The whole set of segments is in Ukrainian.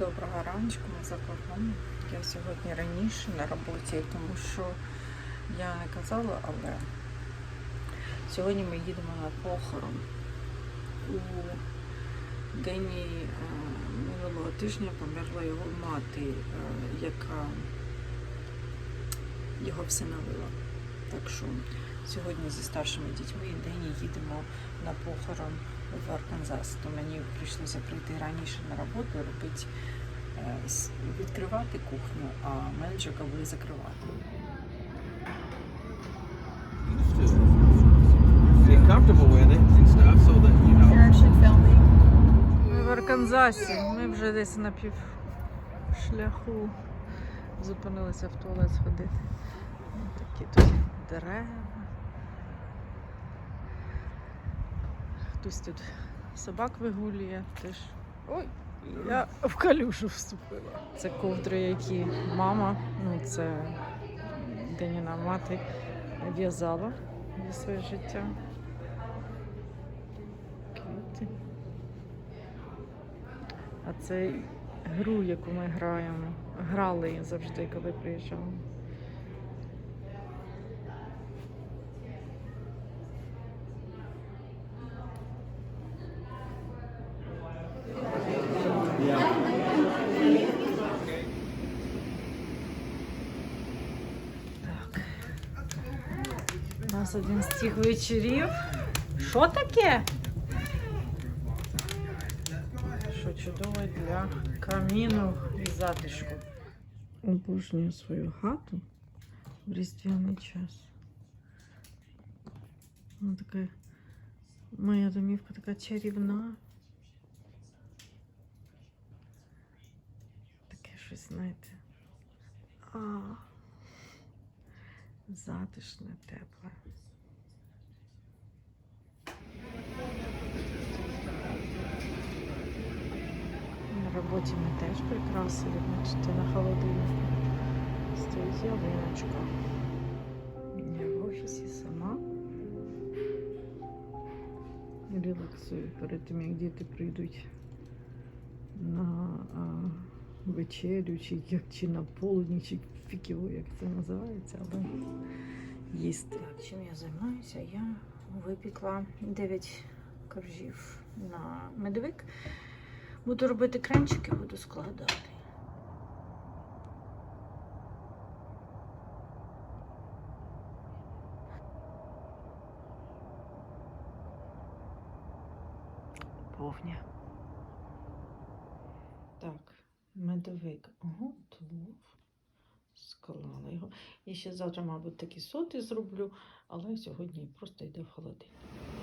Доброго раночку, ми за кругом. Я сьогодні раніше на роботі, тому що я не казала, але сьогодні ми їдемо на похорон. У день е, минулого тижня померла його мати, е, яка його всиновила. Так що сьогодні зі старшими дітьми Дені їдемо на похорон в Арканзас. То мені прийшлося прийти раніше на роботу, робити, е, відкривати кухню, а менеджерка буде закривати. Ми в Арканзасі. Ми вже десь на пів шляху зупинилися в туалет сходити. Такі тут дерева. Хтось тут собак вигулює теж. Ой, я в калюшу вступила. Це ковдри, які мама, ну це Деніна мати в'язала за своє життя. Квіти. А це гру, яку ми граємо. Грали завжди, коли приїжджали. Так. У нас один з тих вечорів. Що таке? Що чудово для каміну і затишку. Обожнюю свою хату в різдвяний час. Вона така, моя домівка така чарівна. Таке щось, знаєте. А, затишне, тепле. Роботі ми теж прикрасили, бачите, на холодильнику. Стоїть ялиночка. Я в офісі сама. Релаксую перед тим, як діти прийдуть на а, вечерю, чи, як, чи на полудні, чи фіківо, як це називається, але їсти. Так, чим я займаюся? Я випікла 9 коржів на медовик. Буду робити кремчики, буду складати. Повня. Так, медовик готов. Склала його. І ще завтра, мабуть, такі соти зроблю, але сьогодні просто йде в холодильник.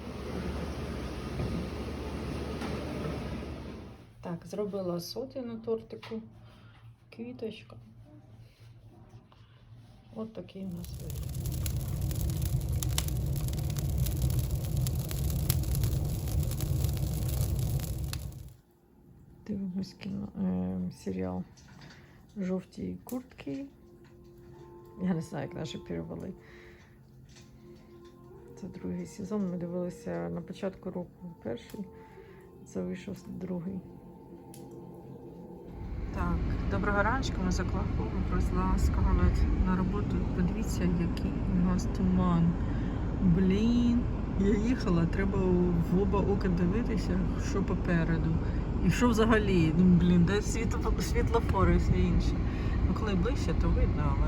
Зробила соти тортику. Квіточка. От такий у нас вигляд. Дивимось кіно, е, серіал Жовті куртки. Я не знаю, як наші перевели. Це другий сезон. Ми дивилися на початку року перший. Це вийшов другий. Доброго раночку, ми заклахуємо Скарлет на роботу. Подивіться, який у нас туман. Блін, я їхала, треба в оба ока дивитися, що попереду. І що взагалі, ну блін, де світло, світлофори і все інше. Ну коли ближче, то видно, але.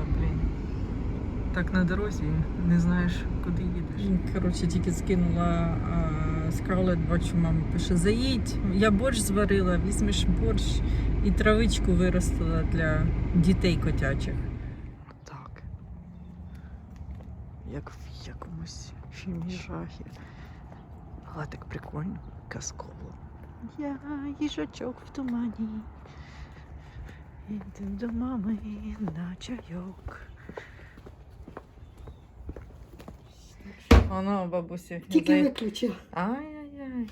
Так на дорозі не знаєш, куди їдеш. Коротше, тільки скинула Скарлет, бачу, мама пише: заїдь, я борщ зварила, візьмеш борщ і травичку виростила для дітей котячих. Так. Як в якомусь фільмі жахів. Але так прикольно, казково. Я їжачок в тумані. Іду до мами на чайок. Воно, бабусі. Тільки виключив. Ай-яй-яй.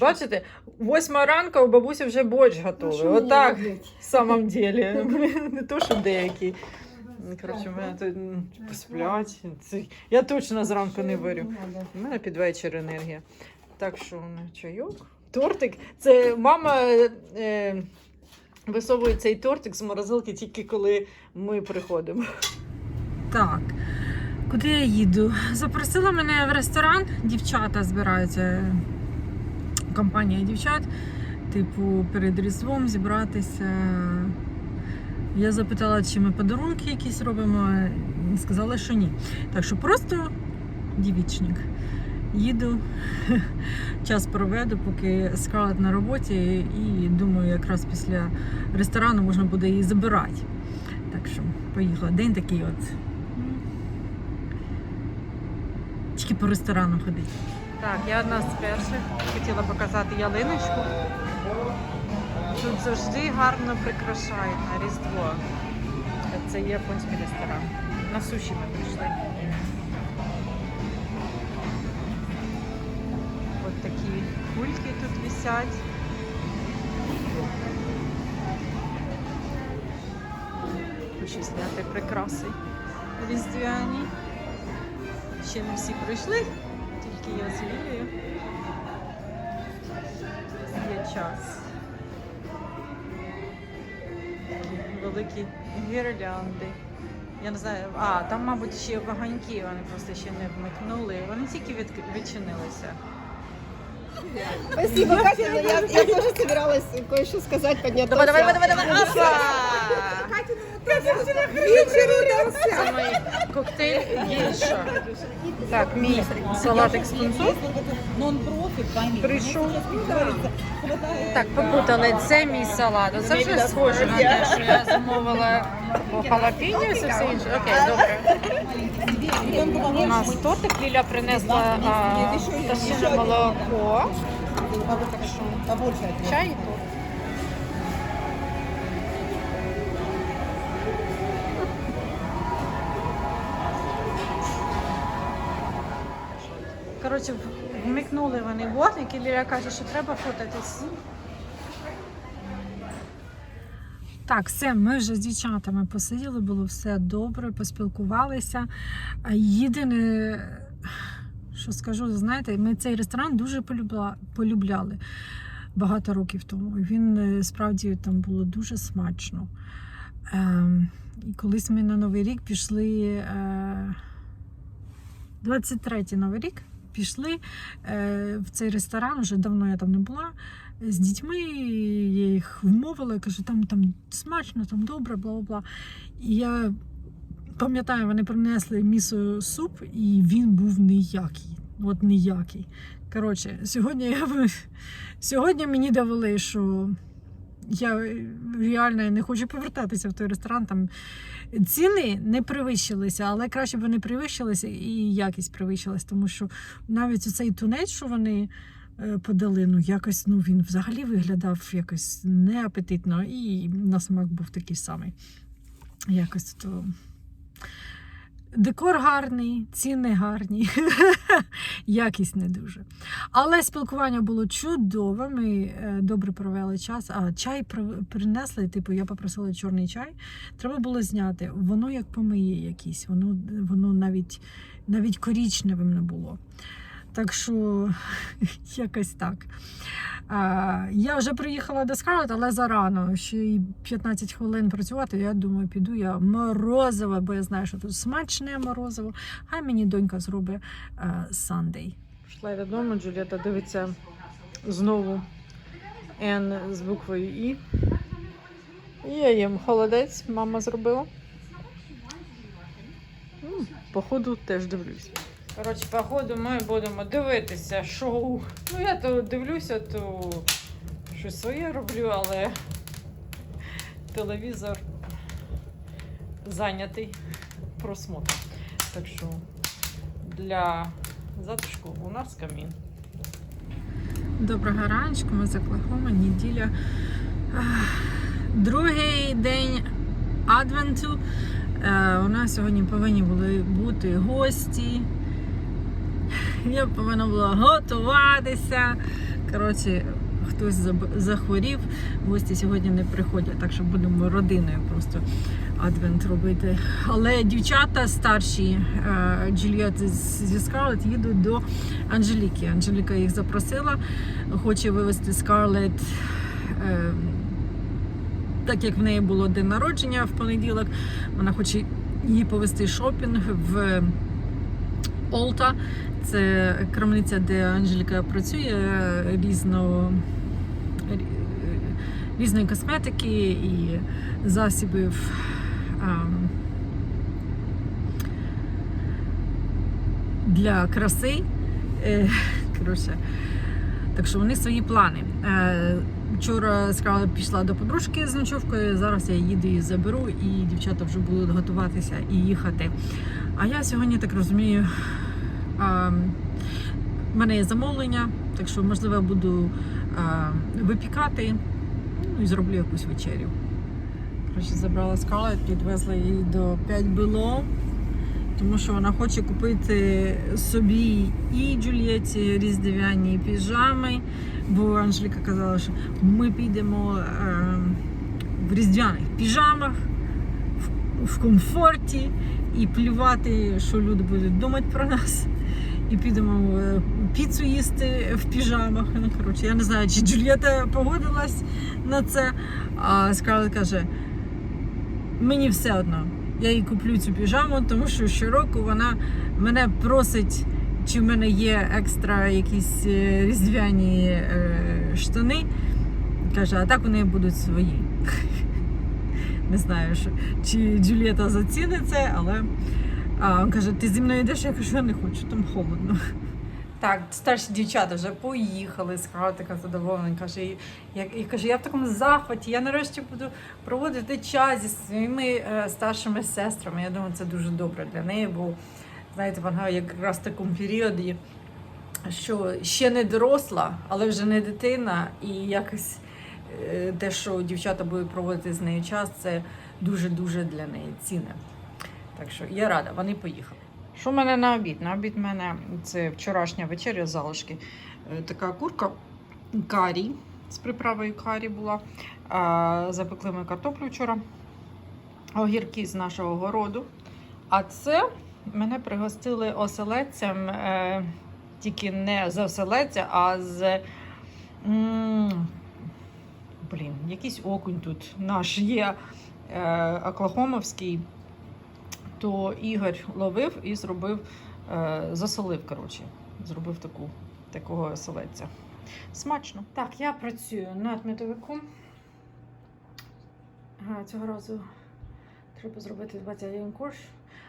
Бачите, восьма ранка у бабусі вже борщ Ну, готовий. що Отак, в самом деле. Не то, що деякі. Коротше, в мене тут м, посплять. Це- Я точно зранку не варю. У мене під вечір енергія. Так що чайок. Тортик. Це мама е, висовують цей тортик з морозилки тільки коли ми приходимо. Так, куди я їду? Запросила мене в ресторан. Дівчата збираються. Компанія дівчат. Типу, перед Різдвом зібратися. Я запитала, чи ми подарунки якісь робимо. і Сказали, що ні. Так що просто дівічник. Їду, час проведу, поки Скарлет на роботі, і думаю, якраз після ресторану можна буде її забирати. Так що поїхала. День такий от. Тільки по ресторану ходити. Так, я одна з перших хотіла показати ялиночку. Тут завжди гарно прикрашають на Різдво. Це японський ресторан. На суші ми прийшли. От такі кульки тут висять. Хочу зняти прикраси різдвяні. Ще не всі прийшли, тільки я з Лілією. Є час. Такі великі гірлянди. Я не знаю, а там, мабуть, ще вогоньки, вони просто ще не вмикнули. Вони тільки від, відчинилися. Спасибо, Катя. Я, я тоже собиралась кое-что сказать, поднять Давай, давай, давай, давай, давай. Це мій коктейль гейша. Так, мій салатик з тунцом. Прийшов. Так, попутали. Це мій салат. Це вже схоже на те, що я замовила по халапіньо і все інше. Окей, добре. У нас тортик Ліля принесла а, пташине молоко. Чай і торт. Коротше, вмикнули вони вогник, і Ліля каже, що треба фотатись. Так, все, ми вже з дівчатами посиділи, було все добре, поспілкувалися. Єдине, що скажу, знаєте, ми цей ресторан дуже полюбляли багато років тому. Він е, справді там було дуже смачно. Ем, і колись ми на Новий рік пішли. Е, 23-й Новий рік пішли е, в цей ресторан, вже давно я там не була. З дітьми я їх вмовила, я кажу, там, там смачно, там добре, бла бла бла. І я пам'ятаю, вони принесли місо суп, і він був ніякий. От ніякий. Коротше, сьогодні, я, сьогодні мені довели, що я реально не хочу повертатися в той ресторан. Там ціни не перевищилися, але краще б вони перевищилися і якість перевищилась, тому що навіть цей тунець, що вони е, подали, ну якось ну він взагалі виглядав якось неапетитно, і на смак був такий самий. Якось то. Декор гарний, ціни гарні, якість не дуже. Але спілкування було чудове. Ми е, добре провели час. А чай принесли. Типу, я попросила чорний чай. Треба було зняти. Воно як помиє якісь, воно, воно навіть, навіть корічневим не було. Так що якось так. Я вже приїхала до Скарлет, але зарано. Ще й 15 хвилин працювати. Я думаю, піду я морозиво, бо я знаю, що тут смачне морозиво. Хай мені донька зробить сандей. Пішла я додому, Джуліета дивиться знову Н з буквою І. Я їм холодець, мама зробила. Походу теж дивлюсь. Коротше, походу ми будемо дивитися шоу. Ну, я то дивлюся, то щось своє роблю, але телевізор зайнятий просмотром. Так що для затишку у нас камін. Доброго раночку, ми з Оклахома, неділя. Другий день адвенту. Е, у нас сьогодні повинні були бути гості. Я повинна була готуватися. Коротше, хтось захворів, гості сьогодні не приходять, так що будемо родиною просто адвент робити. Але дівчата старші, е, Джульєт зі Скарлет, їдуть до Анжеліки. Анжеліка їх запросила, хоче вивезти Скарлет. е, так як в неї було день народження в понеділок, вона хоче її повести шопінг в Олта. Це крамниця, де Анжеліка працює різно, різної косметики і засобів. ем, для краси. Е, Коротше, так що вони свої плани. Е, Вчора сказала, пішла до подружки з ночовкою. Зараз я їду і заберу, і дівчата вже будуть готуватися і їхати. А я сьогодні так розумію, в мене є замовлення, так що можливо буду випікати ну, і зроблю якусь вечерю. Коротше, забрала Скарлет, підвезла її до 5 Below, тому що вона хоче купити собі і Джульєті різдвяні піжами. Бо Анжеліка казала, що ми підемо е, в різдвяних піжамах, в, комфорті і плювати, що люди будуть думати про нас. І підемо е, піцу їсти в піжамах. Ну, коротше, я не знаю, чи Джульєта погодилась на це. А Скарлет каже: мені все одно. Я їй куплю цю піжаму, тому що щороку вона мене просить, чи в мене є екстра якісь е, різдвяні е, штани. Каже, а так вони будуть свої. Не знаю, що, чи Джулієта зацінить це, але а, він каже, ти зі мною йдеш, я кажу, я не хочу, там холодно. Так, старші дівчата вже поїхали, сказала така задоволена. Каже, і- я, і каже, я в такому захваті, я нарешті буду проводити час зі своїми е, старшими сестрами. Я думаю, це дуже добре для неї, бо знаєте, вона якраз в такому періоді, що ще не доросла, але вже не дитина, і якось е, те, що дівчата будуть проводити з нею час, це дуже-дуже для неї цінне. Так що я рада, вони поїхали. Що в мене на обід? На обід в мене це вчорашня вечеря залишки. Е, Така курка карі з приправою карі була. Запекли ми картоплю вчора. Огірки з нашого городу. А це мене пригостили оселедцем, е, тільки не з оселедця, а з. Блін, якийсь окунь тут наш є е, оклахомовський то Ігор ловив і зробив, е, засолив, коротше, зробив таку, такого оселедця. Смачно. Так, я працюю над медовиком. Цього разу треба зробити 21 корж.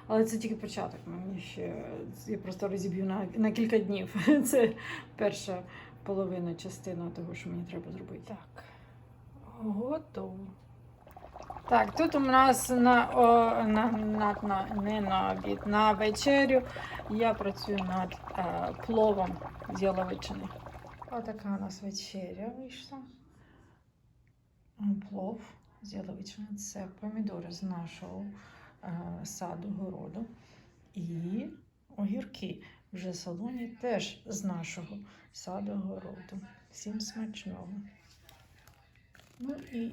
Але це тільки початок. Мені ще я просто розіб'ю на, на кілька днів. Це перша половина частина того, що мені треба зробити. Так, готово. Так, тут у нас на, о, на, на, на не на обід, на вечерю я працюю над е, пловом з яловичини. Отака у нас вечеря вийшла. Плов з яловичини. Це помідори з нашого е, саду, городу. І огірки вже солоні теж з нашого саду, городу. Всім смачного. Ну і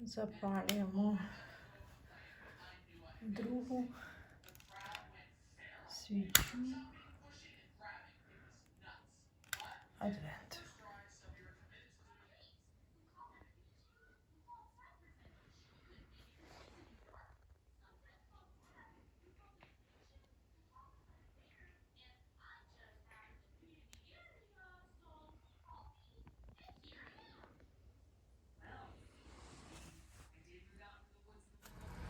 запалюємо другу свічу. Адвент.